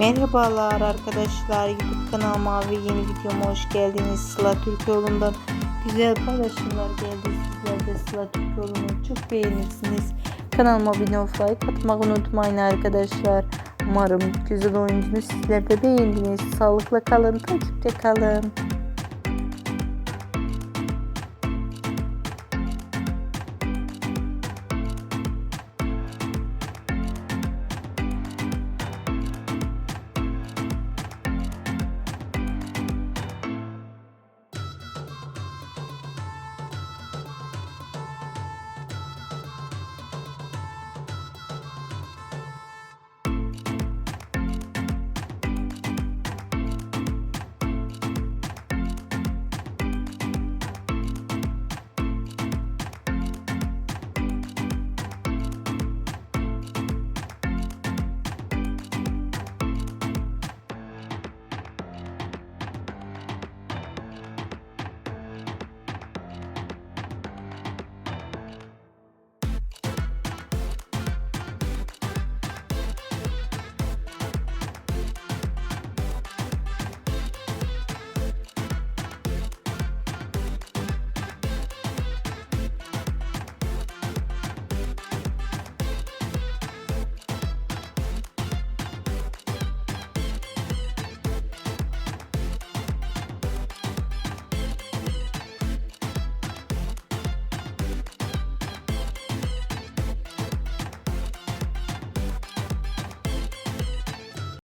Merhabalar arkadaşlar YouTube kanalıma ve yeni videoma hoş geldiniz. Sıla Türkoğlu'ndan güzel paylaşımlar geldi. Sizler de Sıla Türkoğlu'nu çok beğenirsiniz. Kanalıma abone olup like atmayı unutmayın arkadaşlar. Umarım güzel oyuncunu sizler de beğendiniz. Sağlıkla kalın, takipte kalın.